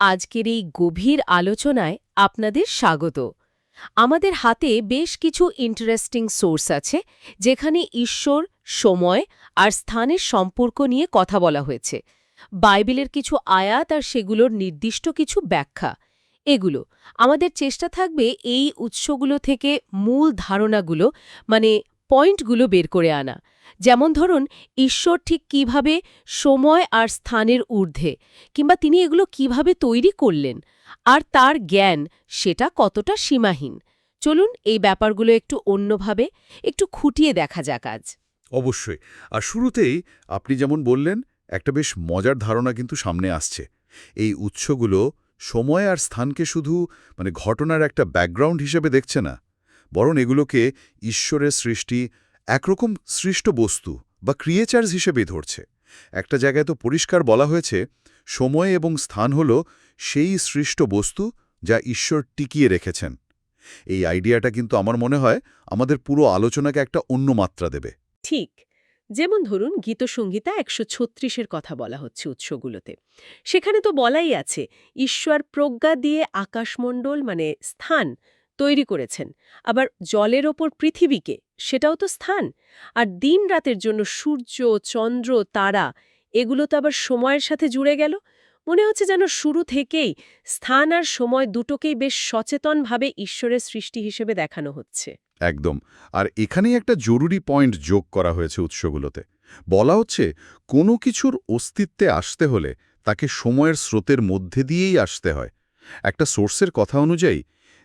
আজকের এই গভীর আলোচনায় আপনাদের স্বাগত। আমাদের হাতে বেশ কিছু ইন্টারেস্টিং সোর্স আছে, যেখানে ঈশ্বর, সময় আর স্থানের সম্পর্ক নিয়ে কথা বলা হয়েছে। বাইবেলের কিছু আয়াত আর সেগুলোর নির্দিষ্ট কিছু ব্যাখ্যা। এগুলো, আমাদের চেষ্টা থাকবে এই উৎসগুলো থেকে মূল ধারণাগুলো মানে পয়েন্টগুলো বের করে আনা। যেমন ধরুন, ঈশ্বর ঠিক কীভাবে সময় আর স্থানের ঊর্ধ্বে, কিংবা তিনি এগুলো কীভাবে তৈরি করলেন, আর তার জ্ঞান সেটা কতটা সীমাহীন। চলুন এই ব্যাপারগুলো একটু অন্যভাবে একটু খুঁটিয়ে দেখা যাক আজ। অবশ্যই। আর শুরুতেই আপনি যেমন বললেন, একটা বেশ মজার ধারণা কিন্তু সামনে আসছে। এই উৎসগুলো সময় আর স্থানকে শুধু মানে ঘটনার একটা ব্যাকগ্রাউন্ড হিসেবে দেখছে না, বরং এগুলোকে ঈশ্বরের সৃষ্টি একরকম সৃষ্ট বস্তু বা ক্রিয়েচার্স হিসেবে ধরছে। একটা জায়গায় তো পরিষ্কার বলা হয়েছে, সময় এবং স্থান হল সেই সৃষ্ট বস্তু যা ঈশ্বর টিকিয়ে রেখেছেন। এই আইডিয়াটা কিন্তু আমার মনে হয় আমাদের পুরো আলোচনাকে একটা অন্য মাত্রা দেবে। ঠিক। যেমন ধরুন গীতসংহিতা একশো ছত্রিশের কথা বলা হচ্ছে উৎসগুলোতে। সেখানে তো বলাই আছে, ঈশ্বর প্রজ্ঞা দিয়ে আকাশমণ্ডল মানে স্থান তৈরি করেছেন। আবার জলের ওপর পৃথিবীকে, সেটাও তো স্থান। আর দিন রাতের জন্য সূর্য, চন্দ্র, তারা, এগুলো তো আবার সময়ের সাথে জুড়ে গেল। মনে হচ্ছে যেন শুরু থেকেই স্থান আর সময় দুটোকেই বেশ সচেতনভাবে ঈশ্বরের সৃষ্টি হিসেবে দেখানো হচ্ছে। একদম। আর এখানেই একটা জরুরি পয়েন্ট যোগ করা হয়েছে উৎসগুলোতে। বলা হচ্ছে, কোনো কিছুর অস্তিত্বে আসতে হলে তাকে সময়ের স্রোতের মধ্যে দিয়েই আসতে হয়। একটা সোর্সের কথা অনুযায়ী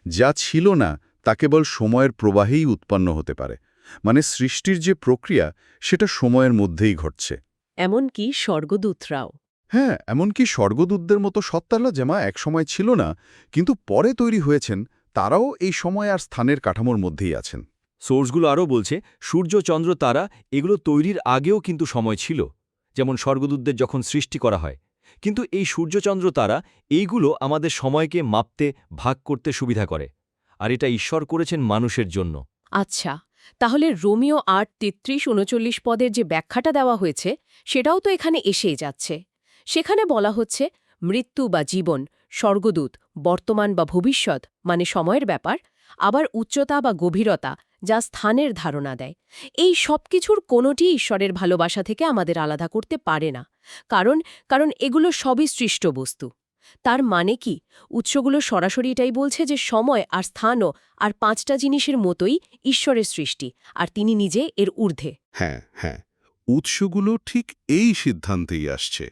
যা ছিল না তা কেবল সময়ের প্রবাহেই উৎপন্ন হতে পারে। মানে সৃষ্টির যে প্রক্রিয়া সেটা সময়ের মধ্যেই ঘটছে। এমনকি স্বর্গদূতরাও। হ্যাঁ এমনকি স্বর্গদূতদের মতো সত্তালা যেমা একসময় ছিল না কিন্তু পরে তৈরি হয়েছেন তারাও এই সময় আর স্থানের কাঠামোর মধ্যেই আছেন। সোর্সগুলো আরও বলছে সূর্য চন্দ্র তারা এগুলো তৈরির আগেও কিন্তু সময় ছিল। যেমন স্বর্গদূতদের যখন সৃষ্টি করা হয়। কিন্তু এই সূর্যচন্দ্র তারা এইগুলো আমাদের সময়কে মাপতে, ভাগ করতে সুবিধা করে। আর এটা ঈশ্বর করেছেন মানুষের জন্য। আচ্ছা তাহলে রোমিও আট তেত্রিশ উনচল্লিশ পদের যে ব্যাখ্যাটা দেওয়া হয়েছে, সেটাও তো এখানে এসেই যাচ্ছে। সেখানে বলা হচ্ছে, মৃত্যু বা জীবন, স্বর্গদূত, বর্তমান বা ভবিষ্যৎ মানে সময়ের ব্যাপার, আবার উচ্চতা বা গভীরতা, যা স্থানের ধারণা দেয়। এই সব কিছুর কোনোটি ঈশ্বরের ভালোবাসা থেকে আমাদের আলাদা করতে পারে না। কারণ কারণ এগুলো সবই সৃষ্ট বস্তু। তার মানে কি? উৎসগুলো সরাসরি এটাই বলছে যে সময় আর স্থানও আর পাঁচটা জিনিসের মতোই ঈশ্বরের সৃষ্টি, আর তিনি নিজে এর ঊর্ধ্বে। হ্যাঁ হ্যাঁ উৎসগুলো ঠিক এই সিদ্ধান্তেই আসছে।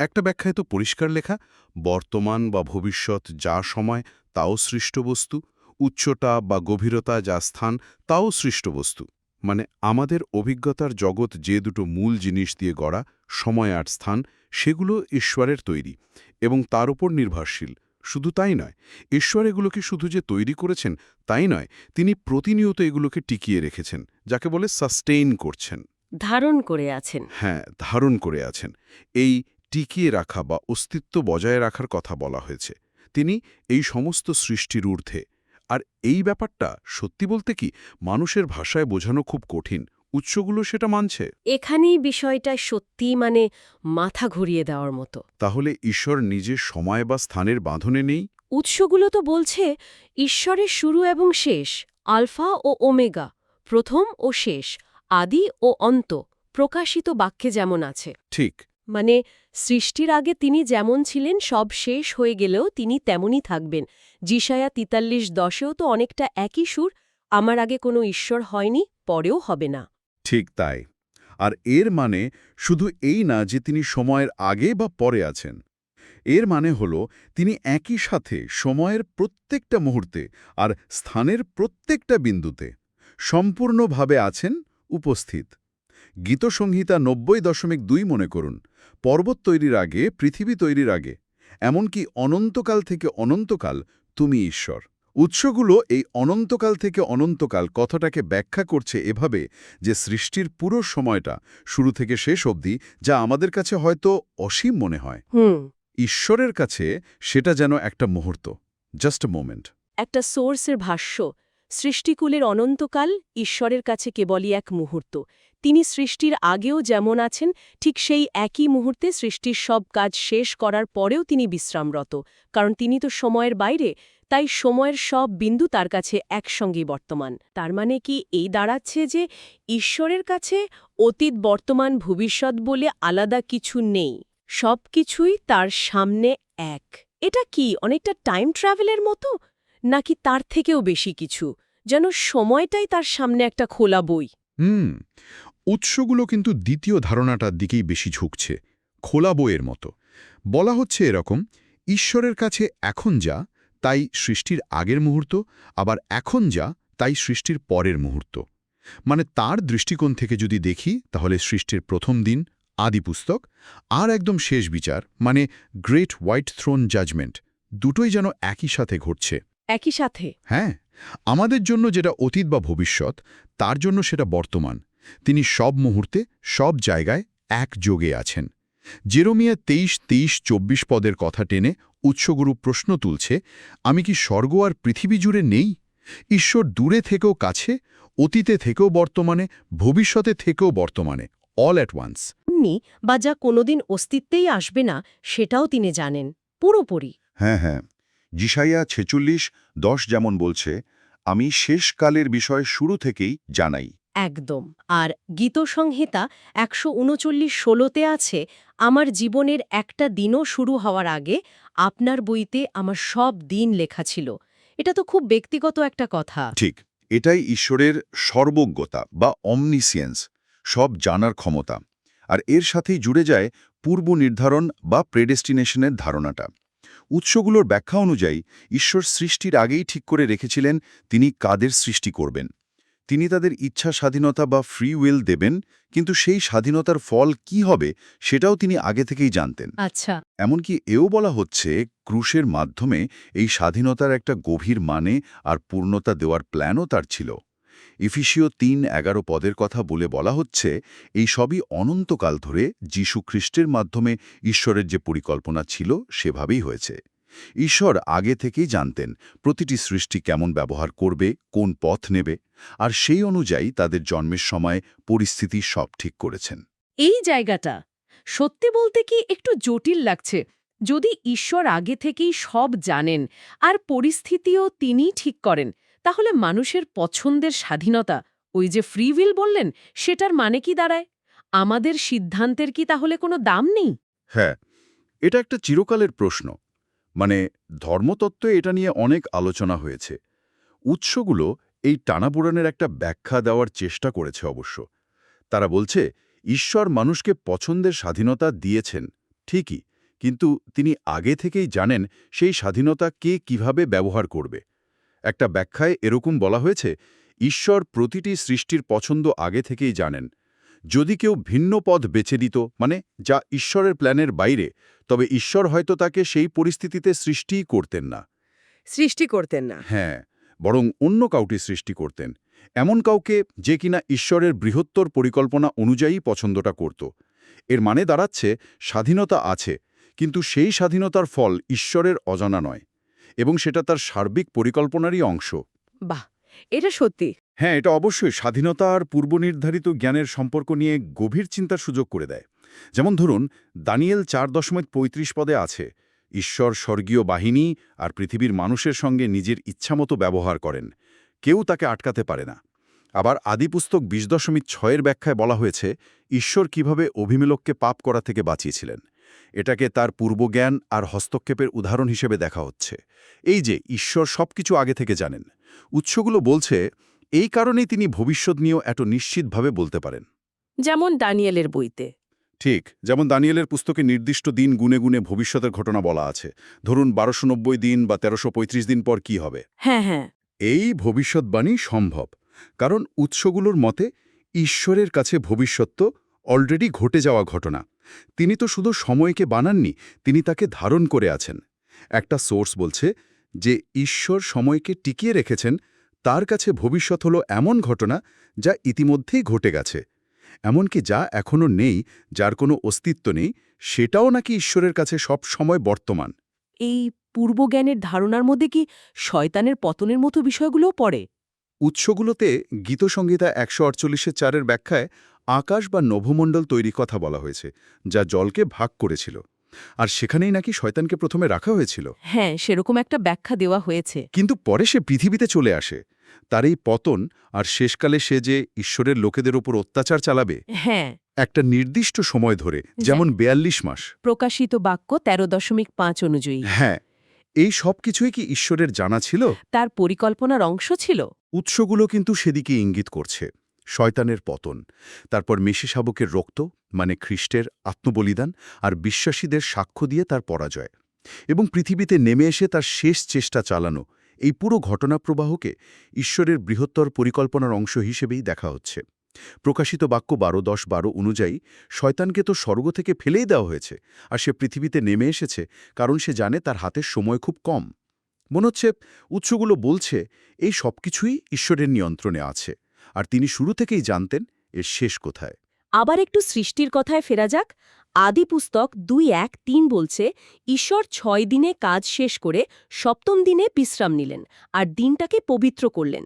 একটা ব্যাখ্যায় তো পরিষ্কার লেখা, বর্তমান বা ভবিষ্যৎ যা সময়, তাও সৃষ্ট বস্তু, উচ্চতা বা গভীরতা যা স্থান, তাও সৃষ্ট বস্তু। মানে আমাদের অভিজ্ঞতার জগৎ যে দুটো মূল জিনিস দিয়ে গড়া সময় আর স্থান সেগুলো ঈশ্বরের তৈরি এবং তার উপর নির্ভরশীল। শুধু তাই নয় ঈশ্বর এগুলোকে শুধু যে তৈরি করেছেন তাই নয় তিনি প্রতিনিয়ত এগুলোকে টিকিয়ে রেখেছেন যাকে বলে সাস্টেইন করছেন। ধারণ করে আছেন। হ্যাঁ ধারণ করে আছেন। এই টিকিয়ে রাখা বা অস্তিত্ব বজায় রাখার কথা বলা হয়েছে। তিনি এই সমস্ত সৃষ্টির ঊর্ধ্বে আর এই ব্যাপারটা সত্যি বলতে কি মানুষের ভাষায় বোঝানো খুব কঠিন। উৎসগুলো সেটা মানছে? এখানেই বিষয়টা সত্যি মানে মাথা ঘুরিয়ে দেওয়ার মতো। তাহলে ঈশ্বর নিজের সময় বা স্থানের বাঁধনে নেই? উৎসগুলো তো বলছে ঈশ্বরের শুরু এবং শেষ আলফা ও ওমেগা প্রথম ও শেষ আদি ও অন্ত প্রকাশিত বাক্যে যেমন আছে। ঠিক। মানে সৃষ্টির আগে তিনি যেমন ছিলেন, সব শেষ হয়ে গেলেও তিনি তেমনই থাকবেন। জিসায়া তিতাল্লিশ দশেও তো অনেকটা একই সুর, আমার আগে কোনো ঈশ্বর হয়নি, পরেও হবে না। ঠিক তাই। আর এর মানে শুধু এই না যে তিনি সময়ের আগে বা পরে আছেন। এর মানে হল তিনি একই সাথে সময়ের প্রত্যেকটা মুহূর্তে আর স্থানের প্রত্যেকটা বিন্দুতে সম্পূর্ণভাবে আছেন, উপস্থিত। গীতসংহিতা নব্বই দশমিক দুই মনে করুন। পর্বত তৈরির আগে পৃথিবী তৈরির আগে এমনকি অনন্তকাল থেকে অনন্তকাল তুমি ঈশ্বর। উৎসগুলো এই অনন্তকাল থেকে অনন্তকাল কথাটাকে ব্যাখ্যা করছে এভাবে যে সৃষ্টির পুরো সময়টা শুরু থেকে শেষ অবধি যা আমাদের কাছে হয়তো অসীম মনে হয়। ঈশ্বরের কাছে সেটা যেন একটা মুহূর্ত জাস্ট এ মোমেন্ট একটা সোর্সের ভাষ্য সৃষ্টিকুলের অনন্তকাল ঈশ্বরের কাছে কেবলই এক মুহূর্ত। তিনি সৃষ্টির আগেও যেমন আছেন, ঠিক সেই একই মুহূর্তে সৃষ্টির সব কাজ শেষ করার পরেও তিনি বিশ্রামরত, কারণ তিনি তো সময়ের বাইরে, তাই সময়ের সব বিন্দু তার কাছে একসঙ্গেই বর্তমান। তার মানে কি এই দাঁড়াচ্ছে যে ঈশ্বরের কাছে অতীত, বর্তমান, ভবিষ্যৎ বলে আলাদা কিছু নেই, সব কিছুই তার সামনে এক। এটা কি, অনেকটা টাইম ট্রাভেলের মতো? নাকি তার থেকেও বেশি কিছু, যেন সময়টাই তার সামনে একটা খোলা বই? হুম উৎসগুলো কিন্তু দ্বিতীয় ধারণাটার দিকেই বেশি ঝুঁকছে খোলা বইয়ের মতো। বলা হচ্ছে এরকম ঈশ্বরের কাছে এখন যা তাই সৃষ্টির আগের মুহূর্ত আবার এখন যা তাই সৃষ্টির পরের মুহূর্ত। মানে তার দৃষ্টিকোণ থেকে যদি দেখি তাহলে সৃষ্টির প্রথম দিন আদি পুস্তক আর একদম শেষ বিচার মানে গ্রেট হোয়াইট থ্রোন জাজমেন্ট দুটোই যেন একই সাথে ঘটছে। একই সাথে। হ্যাঁ আমাদের জন্য যেটা অতীত বা ভবিষ্যৎ তার জন্য সেটা বর্তমান। তিনি সব মুহূর্তে সব জায়গায় এক যোগে আছেন। জেরোমিয়া তেইশ তেইশ চব্বিশ পদের কথা টেনে উৎসগুরু প্রশ্ন তুলছে আমি কি স্বর্গ আর পৃথিবী জুড়ে নেই? ঈশ্বর দূরে থেকেও কাছে অতীতে থেকেও বর্তমানে ভবিষ্যতে থেকেও বর্তমানে অল অ্যাট ওয়ান্স নি বা যা কোনোদিন অস্তিত্বেই আসবে না সেটাও তিনি জানেন পুরোপুরি। হ্যাঁ হ্যাঁ জিসাইয়া ছেচল্লিশ দশ যেমন বলছে আমি শেষকালের বিষয় শুরু থেকেই জানাই। একদম। আর গীতসংহিতা একশো উনচল্লিশ ষোলোতে আছে, আমার জীবনের একটা দিনও শুরু হওয়ার আগে আপনার বইতে আমার সব দিন লেখা ছিল। এটা তো খুব ব্যক্তিগত একটা কথা। ঠিক, এটাই ঈশ্বরের সর্বজ্ঞতা বা অমনিসিয়েন্স সব জানার ক্ষমতা। আর এর সাথেই জুড়ে যায় পূর্ব নির্ধারণ বা প্রেডেস্টিনেশনের ধারণাটা। উৎসগুলোর ব্যাখ্যা অনুযায়ী ঈশ্বর সৃষ্টির আগেই ঠিক করে রেখেছিলেন, তিনি কাদের সৃষ্টি করবেন। তিনি তাদের ইচ্ছা স্বাধীনতা বা ফ্রি উইল দেবেন কিন্তু সেই স্বাধীনতার ফল কি হবে সেটাও তিনি আগে থেকেই জানতেন। আচ্ছা। এমনকি এও বলা হচ্ছে ক্রুশের মাধ্যমে এই স্বাধীনতার একটা গভীর মানে আর পূর্ণতা দেওয়ার প্ল্যানও তার ছিল। ইফিসীয় তিন এগারো পদের কথা বলে বলা হচ্ছে এই সবই অনন্তকাল ধরে যীশু খ্রিস্টের মাধ্যমে ঈশ্বরের যে পরিকল্পনা ছিল সেভাবেই হয়েছে। ঈশ্বর আগে থেকেই জানতেন প্রতিটি সৃষ্টি কেমন ব্যবহার করবে কোন পথ নেবে আর সেই অনুযায়ী তাদের জন্মের সময় পরিস্থিতি সব ঠিক করেছেন। এই জায়গাটা সত্যি বলতে কি একটু জটিল লাগছে। যদি ঈশ্বর আগে থেকেই সব জানেন আর পরিস্থিতিও তিনিই ঠিক করেন তাহলে মানুষের পছন্দের স্বাধীনতা ওই যে ফ্রি উইল বললেন সেটার মানে কি দাঁড়ায়? আমাদের সিদ্ধান্তের কি তাহলে কোনো দাম নেই? হ্যাঁ এটা একটা চিরকালের প্রশ্ন। মানে ধর্মতত্ত্বে এটা নিয়ে অনেক আলোচনা হয়েছে। উৎসগুলো এই টানাপোড়ানের একটা ব্যাখ্যা দেওয়ার চেষ্টা করেছে অবশ্য। তারা বলছে, ঈশ্বর মানুষকে পছন্দের স্বাধীনতা দিয়েছেন, ঠিকই, কিন্তু তিনি আগে থেকেই জানেন সেই স্বাধীনতা কে কীভাবে ব্যবহার করবে। একটা ব্যাখ্যায় এরকম বলা হয়েছে, ঈশ্বর প্রতিটি সৃষ্টির পছন্দ আগে থেকেই জানেন। যদি কেউ ভিন্ন পথ বেছে দিত মানে যা ঈশ্বরের প্ল্যানের বাইরে তবে ঈশ্বর হয়তো তাকে সেই পরিস্থিতিতে সৃষ্টিই করতেন না। সৃষ্টি করতেন না। হ্যাঁ বরং অন্য কাউটি সৃষ্টি করতেন। এমন কাউকে যে কিনা ঈশ্বরের বৃহত্তর পরিকল্পনা অনুযায়ী পছন্দটা করত। এর মানে দাঁড়াচ্ছে স্বাধীনতা আছে কিন্তু সেই স্বাধীনতার ফল ঈশ্বরের অজানা নয় এবং সেটা তার সার্বিক পরিকল্পনারই অংশ। বাহ এটা সত্যি। হ্যাঁ এটা অবশ্যই স্বাধীনতা আর পূর্বনির্ধারিত জ্ঞানের সম্পর্ক নিয়ে গভীর চিন্তার সুযোগ করে দেয়। যেমন ধরুন, দানিয়েল চার দশমিক পঁয়ত্রিশ পদে আছে, ঈশ্বর, স্বর্গীয় বাহিনী আর পৃথিবীর মানুষের সঙ্গে নিজের ইচ্ছামতো ব্যবহার করেন। কেউ তাকে আটকাতে পারে না। আবার আদিপুস্তক বিশ দশমিক ছয়ের ব্যাখ্যায় বলা হয়েছে, ঈশ্বর কীভাবে অভিমেলককে পাপ করা থেকে বাঁচিয়েছিলেন। এটাকে তার পূর্বজ্ঞান আর হস্তক্ষেপের উদাহরণ হিসেবে দেখা হচ্ছে। এই যে, ঈশ্বর সবকিছু আগে থেকে জানেন। উৎসগুলো বলছে এই কারণেই তিনি ভবিষ্যৎ নিয়েও এত নিশ্চিতভাবে বলতে পারেন। যেমন দানিয়েলের বইতে। ঠিক যেমন দানিয়েলের পুস্তকে নির্দিষ্ট দিন গুনে গুনে ভবিষ্যতের ঘটনা বলা আছে। ধরুন বারোশো নব্বই দিন বা তেরোশো দিন পর কি হবে? হ্যাঁ হ্যাঁ। এই ভবিষ্যৎবাণী সম্ভব কারণ উৎসগুলোর মতে ঈশ্বরের কাছে ভবিষ্যৎ তো অলরেডি ঘটে যাওয়া ঘটনা। তিনি তো শুধু সময়কে বানাননি তিনি তাকে ধারণ করে আছেন। একটা সোর্স বলছে যে ঈশ্বর সময়কে টিকিয়ে রেখেছেন তার কাছে ভবিষ্যৎ হলো এমন ঘটনা যা ইতিমধ্যেই ঘটে গেছে। এমনকি যা এখনও নেই যার কোনো অস্তিত্ব নেই সেটাও নাকি ঈশ্বরের কাছে সব সময় বর্তমান। এই পূর্বজ্ঞানের ধারণার মধ্যে কি শয়তানের পতনের মতো বিষয়গুলোও পড়ে? উৎসগুলোতে গীতসংগীতা একশো আটচল্লিশের চারের ব্যাখ্যায় আকাশ বা নভমণ্ডল তৈরি কথা বলা হয়েছে যা জলকে ভাগ করেছিল। আর সেখানেই নাকি শয়তানকে প্রথমে রাখা হয়েছিল। হ্যাঁ সেরকম একটা ব্যাখ্যা দেওয়া হয়েছে। কিন্তু পরে সে পৃথিবীতে চলে আসে। তার এই পতন আর শেষকালে সে যে ঈশ্বরের লোকেদের ওপর অত্যাচার চালাবে হ্যাঁ। একটা নির্দিষ্ট সময় ধরে যেমন বেয়াল্লিশ মাস। প্রকাশিত বাক্য তেরো দশমিক পাঁচ অনুযায়ী। হ্যাঁ এই সব কিছুই কি ঈশ্বরের জানা ছিল? তার পরিকল্পনার অংশ ছিল? উৎসগুলো কিন্তু সেদিকে ইঙ্গিত করছে। শয়তানের পতন তারপর মেশি শাবকের রক্ত মানে খ্রিস্টের আত্মবলিদান আর বিশ্বাসীদের সাক্ষ্য দিয়ে তার পরাজয়। এবং পৃথিবীতে নেমে এসে তার শেষ চেষ্টা চালানো এই পুরো ঘটনাপ্রবাহকে ঈশ্বরের বৃহত্তর পরিকল্পনার অংশ হিসেবেই দেখা হচ্ছে। প্রকাশিত বাক্য বারো দশ বারো অনুযায়ী, শয়তানকে তো স্বর্গ থেকে ফেলেই দেওয়া হয়েছে, আর সে পৃথিবীতে নেমে এসেছে, কারণ সে জানে তার হাতের সময় খুব কম। মনে হচ্ছে উৎসগুলো বলছে, এই সব কিছুই ঈশ্বরের নিয়ন্ত্রণে আছে, আর তিনি শুরু থেকেই জানতেন এর শেষ কোথায়। আবার একটু সৃষ্টির কথায় ফেরা যাক আদি পুস্তক দুই এক তিন বলছে ঈশ্বর ছয় দিনে কাজ শেষ করে সপ্তম দিনে বিশ্রাম নিলেন আর দিনটাকে পবিত্র করলেন।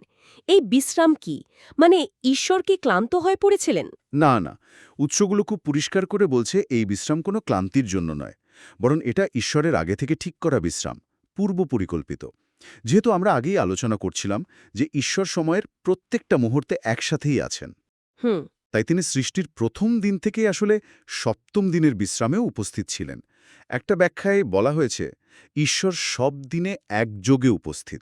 এই বিশ্রাম কি? মানে ঈশ্বর কি ক্লান্ত হয়ে পড়েছিলেন? না না। উৎসগুলো খুব পরিষ্কার করে বলছে এই বিশ্রাম কোনো ক্লান্তির জন্য নয় বরং এটা ঈশ্বরের আগে থেকে ঠিক করা বিশ্রাম পূর্ব পরিকল্পিত। যেহেতু আমরা আগেই আলোচনা করছিলাম যে ঈশ্বর সময়ের প্রত্যেকটা মুহূর্তে একসাথেই আছেন। হুম। তাই তিনি সৃষ্টির প্রথম দিন থেকেই আসলে সপ্তম দিনের বিশ্রামেও উপস্থিত ছিলেন। একটা ব্যাখ্যায় বলা হয়েছে ঈশ্বর সব দিনে একযোগে উপস্থিত।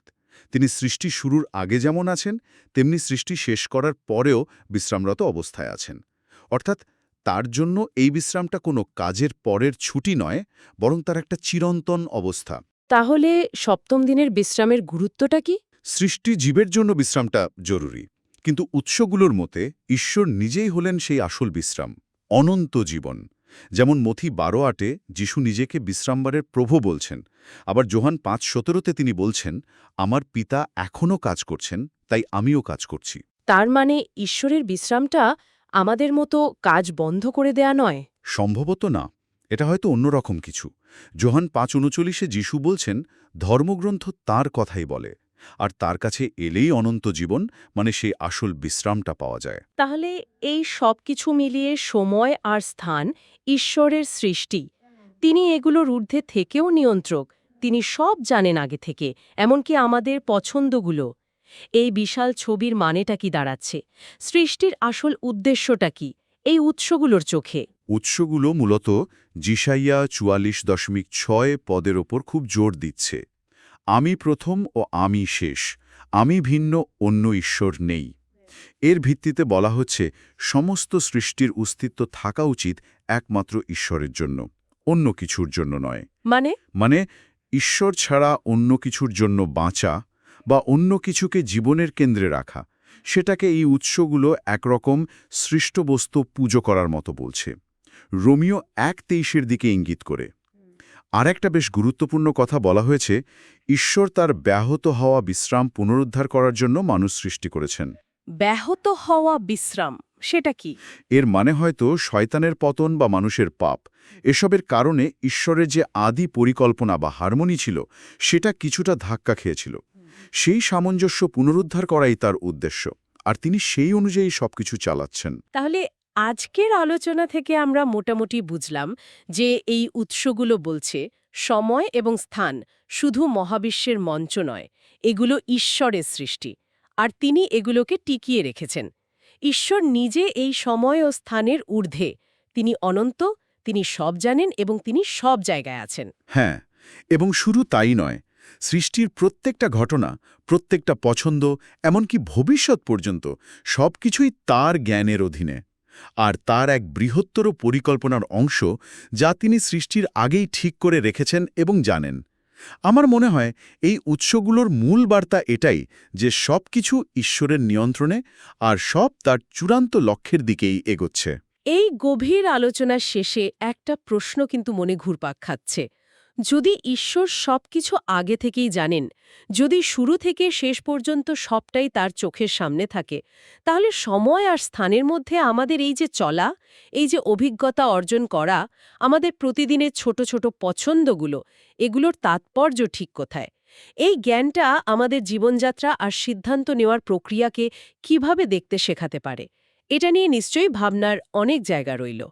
তিনি সৃষ্টি শুরুর আগে যেমন আছেন তেমনি সৃষ্টি শেষ করার পরেও বিশ্রামরত অবস্থায় আছেন। অর্থাৎ তার জন্য এই বিশ্রামটা কোনো কাজের পরের ছুটি নয় বরং তার একটা চিরন্তন অবস্থা। তাহলে সপ্তম দিনের বিশ্রামের গুরুত্বটা কি? সৃষ্টি জীবের জন্য বিশ্রামটা জরুরি। কিন্তু উৎসগুলোর মতে ঈশ্বর নিজেই হলেন সেই আসল বিশ্রাম অনন্ত জীবন। যেমন মথি বারো আটে যিশু নিজেকে বিশ্রামবারের প্রভু বলছেন আবার জোহান পাঁচ সতেরোতে তিনি বলছেন আমার পিতা এখনও কাজ করছেন তাই আমিও কাজ করছি। তার মানে ঈশ্বরের বিশ্রামটা আমাদের মতো কাজ বন্ধ করে দেয়া নয়। সম্ভবত না এটা হয়তো অন্যরকম কিছু। জোহান পাঁচ উনচল্লিশে যিশু বলছেন ধর্মগ্রন্থ তার কথাই বলে আর তার কাছে এলেই অনন্ত জীবন মানে সেই আসল বিশ্রামটা পাওয়া যায়। তাহলে এই সব কিছু মিলিয়ে সময় আর স্থান ঈশ্বরের সৃষ্টি। তিনি এগুলোর ঊর্ধ্বে থেকেও নিয়ন্ত্রক। তিনি সব জানেন আগে থেকে এমনকি আমাদের পছন্দগুলো। এই বিশাল ছবির মানেটা কি দাঁড়াচ্ছে? সৃষ্টির আসল উদ্দেশ্যটা কি? এই উৎসগুলোর চোখে। উৎসগুলো মূলত জিসাইয়া চুয়াল্লিশ দশমিক ছয় পদের ওপর খুব জোর দিচ্ছে। আমি প্রথম ও আমি শেষ আমি ভিন্ন অন্য ঈশ্বর নেই। এর ভিত্তিতে বলা হচ্ছে সমস্ত সৃষ্টির অস্তিত্ব থাকা উচিত একমাত্র ঈশ্বরের জন্য অন্য কিছুর জন্য নয়। মানে? মানে ঈশ্বর ছাড়া অন্য কিছুর জন্য বাঁচা বা অন্য কিছুকে জীবনের কেন্দ্রে রাখা সেটাকে এই উৎসগুলো একরকম সৃষ্ট বস্তু পুজো করার মতো বলছে। রোমিও এক তেইশের দিকে ইঙ্গিত করে। আর একটা বেশ গুরুত্বপূর্ণ কথা বলা হয়েছে ঈশ্বর তার ব্যাহত হওয়া বিশ্রাম পুনরুদ্ধার করার জন্য মানুষ সৃষ্টি করেছেন। ব্যাহত হওয়া বিশ্রাম সেটা কি? এর মানে হয়তো শয়তানের পতন বা মানুষের পাপ। এসবের কারণে ঈশ্বরের যে আদি পরিকল্পনা বা হারমোনি ছিল সেটা কিছুটা ধাক্কা খেয়েছিল। সেই সামঞ্জস্য পুনরুদ্ধার করাই তার উদ্দেশ্য আর তিনি সেই অনুযায়ী সবকিছু চালাচ্ছেন। তাহলে আজকের আলোচনা থেকে আমরা মোটামুটি বুঝলাম যে এই উৎসগুলো বলছে সময় এবং স্থান, শুধু মহাবিশ্বের মঞ্চ নয়, এগুলো ঈশ্বরের সৃষ্টি, আর তিনি এগুলোকে টিকিয়ে রেখেছেন। ঈশ্বর নিজে এই সময় ও স্থানের ঊর্ধ্বে, তিনি অনন্ত, তিনি সব জানেন এবং তিনি সব জায়গায় আছেন। হ্যাঁ এবং শুরু তাই নয়, সৃষ্টির প্রত্যেকটা ঘটনা, প্রত্যেকটা পছন্দ, এমনকি ভবিষ্যৎ পর্যন্ত সবকিছুই তার জ্ঞানের অধীনে। আর তার এক বৃহত্তর পরিকল্পনার অংশ যা তিনি সৃষ্টির আগেই ঠিক করে রেখেছেন এবং জানেন। আমার মনে হয় এই উৎসগুলোর মূল বার্তা এটাই যে সবকিছু ঈশ্বরের নিয়ন্ত্রণে আর সব তার চূড়ান্ত লক্ষ্যের দিকেই এগোচ্ছে। এই গভীর আলোচনার শেষে একটা প্রশ্ন কিন্তু মনে ঘুরপাক খাচ্ছে। যদি ঈশ্বর সবকিছু আগে থেকেই জানেন, যদি শুরু থেকে শেষ পর্যন্ত সবটাই তার চোখের সামনে থাকে, তাহলে সময় আর স্থানের মধ্যে আমাদের এই যে চলা, এই যে অভিজ্ঞতা অর্জন করা, আমাদের প্রতিদিনের ছোট ছোট পছন্দগুলো, এগুলোর তাৎপর্য ঠিক কোথায়? এই জ্ঞানটা আমাদের জীবনযাত্রা আর সিদ্ধান্ত নেওয়ার প্রক্রিয়াকে কীভাবে দেখতে শেখাতে পারে? এটা নিয়ে নিশ্চয়ই ভাবনার অনেক জায়গা রইল।